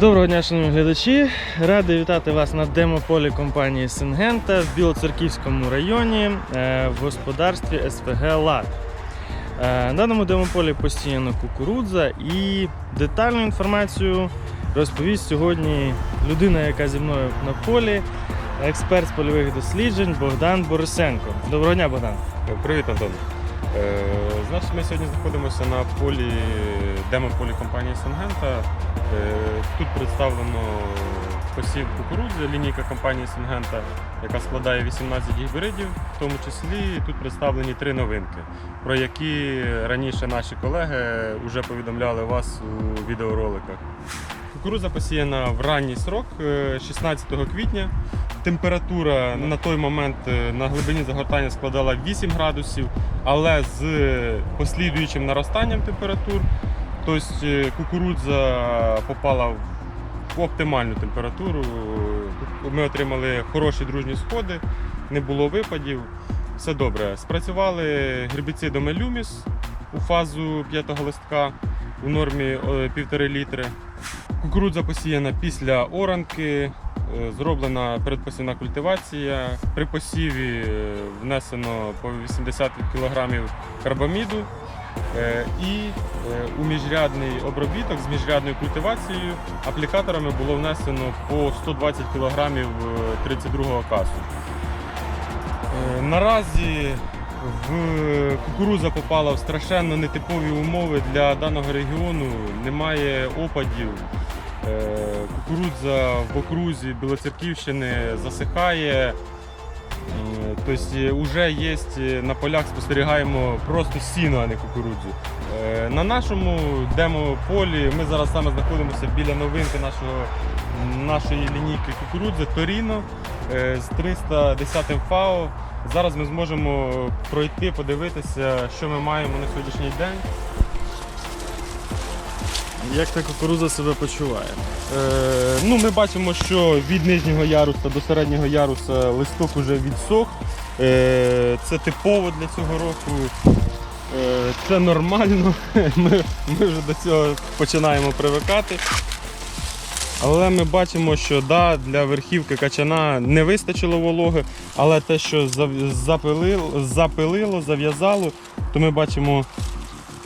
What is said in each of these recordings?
Доброго дня, шановні глядачі. Радий вітати вас на демополі компанії Сингента в Білоцерківському районі е, в господарстві СПГ Лад. Е, На даному демополі постійно кукурудза і детальну інформацію розповість сьогодні людина, яка зі мною на полі, експерт з польових досліджень Богдан Борисенко. Доброго дня, Богдан. Привіт, Антон. Е, значить, ми сьогодні знаходимося на полі демо-полі компанії Сингента. Е, тут представлено посів кукурудзи, лінійка компанії Сингента, яка складає 18 гібридів, в тому числі тут представлені три новинки, про які раніше наші колеги вже повідомляли вас у відеороликах. Кукурудза посіяна в ранній срок, е, 16 квітня. Температура на той момент е, на глибині загортання складала 8 градусів, але з послідуючим наростанням температур, тобто е, кукурудза попала в оптимальну температуру. Ми отримали хороші дружні сходи, не було випадів. Все добре. Спрацювали гербіцидом Елюміс у фазу п'ятого листка у нормі е, 1,5 літри. Кукурудза посіяна після оранки, е, зроблена передпосівна культивація. При посіві е, внесено по 80 кг карбаміду е, і у міжрядний обробіток з міжрядною культивацією аплікаторами було внесено по 120 кг 32 касу. Наразі в кукурудза попала в страшенно нетипові умови для даного регіону. Немає опадів. Е, Кукурудза в окрузі Білоцерківщини засихає. Тобто вже є на полях спостерігаємо просто сіно, а не кукурудзу. Е, На нашому демо-полі ми зараз саме знаходимося біля новинки нашого, нашої лінійки кукурудзи Торіно е, з 310 ФАО. Зараз ми зможемо пройти, подивитися, що ми маємо на сьогоднішній день. Як та кукурудза себе почуває? Е, ну, ми бачимо, що від нижнього яруса до середнього яруса листок уже відсох. Е, це типово для цього року. Е, це нормально. Ми, ми вже до цього починаємо привикати. Але ми бачимо, що да, для верхівки качана не вистачило вологи, але те, що запилило, запилило, зав'язало, то ми бачимо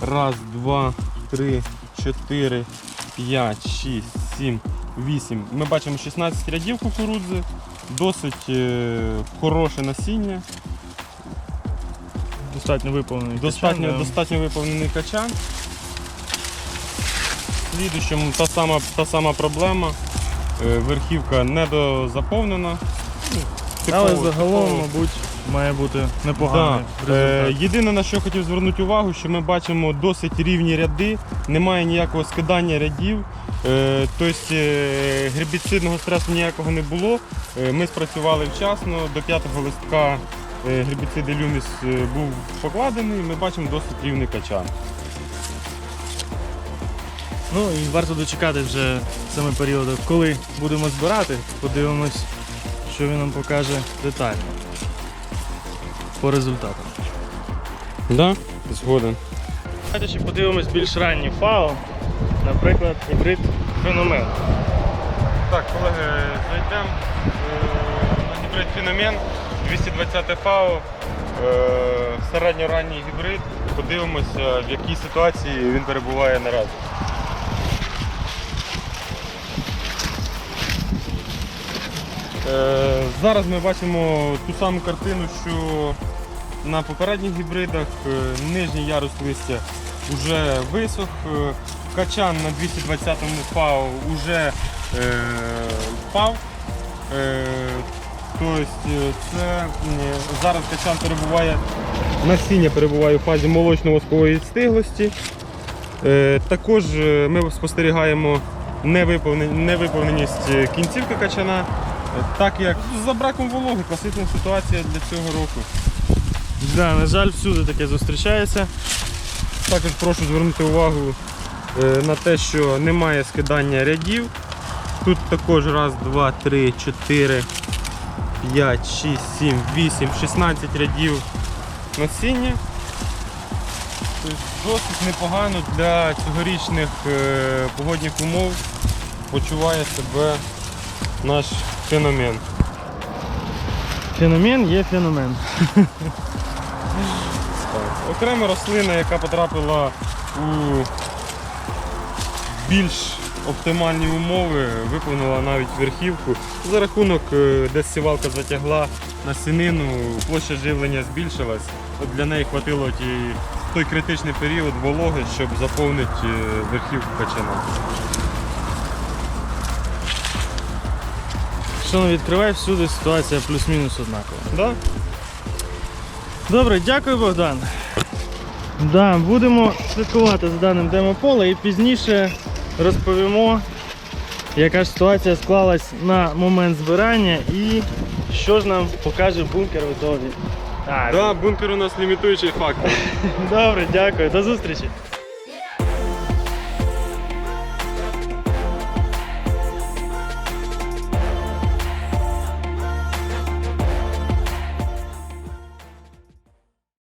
раз, два, три, чотири, п'ять, шість, сім, вісім. Ми бачимо 16 рядів кукурудзи, досить е, хороше насіння, Достатньо виповнений. достатньо, качан, да. достатньо виповнений качан. Слідуючим та сама, та сама проблема. Е, Верхівка недозаповнена. Ну, Але загалом, типово. мабуть, має бути непоганий Да. Е, єдине на що хотів звернути увагу, що ми бачимо досить рівні ряди, немає ніякого скидання рядів. Е, тобто е, гербіцидного стресу ніякого не було. Е, ми спрацювали вчасно, до п'ятого листка е, гербіцид Люміс був покладений, ми бачимо досить рівний качан. Ну і варто дочекати вже саме періоду, коли будемо збирати, подивимось, що він нам покаже детально по результатам. Да? Згоден. Давайте ще подивимось більш ранні фао, наприклад, гібрид феномен. Так, колеги, зайдемо на гібрид феномен 220 ФАО, е, середньоранній гібрид. Подивимося, в якій ситуації він перебуває наразі. Е, Зараз ми бачимо ту саму картину, що на попередніх гібридах е, нижній ярус листя вже висох, е, качан на 220 ФАО вже впав. Е, тобто це зараз качан перебуває, насіння перебуває у фазі молочно-воскової стиглості. Е, також ми спостерігаємо невиповненість кінцівки качана, так як за браком вологи, класична ситуація для цього року. Да, на жаль, всюди таке зустрічається. Також прошу звернути увагу е, на те, що немає скидання рядів. Тут також раз, два, три, чотири, п'ять, шість, сім, вісім, 16 рядів насіння. Тобто досить непогано для цьогорічних е, погодних умов. почуває себе наш феномен. Феномен є феномен. Так. Окрема рослина, яка потрапила у більш оптимальні умови, виповнила навіть верхівку. За рахунок, е, де сівалка затягла на сінину, площа живлення збільшилась. От для неї хватило ті, той критичний період вологи, щоб заповнити е, верхівку качана. Що не відкривай, всюди ситуація плюс-мінус однакова. Да? Добре, дякую, Богдан. Да, будемо слідкувати за даним демополе і пізніше розповімо, яка ж ситуація склалась на момент збирання і що ж нам покаже бункер в ітогі. Так, Да, бункер у нас лімітуючий фактор. Добре, дякую, до зустрічі.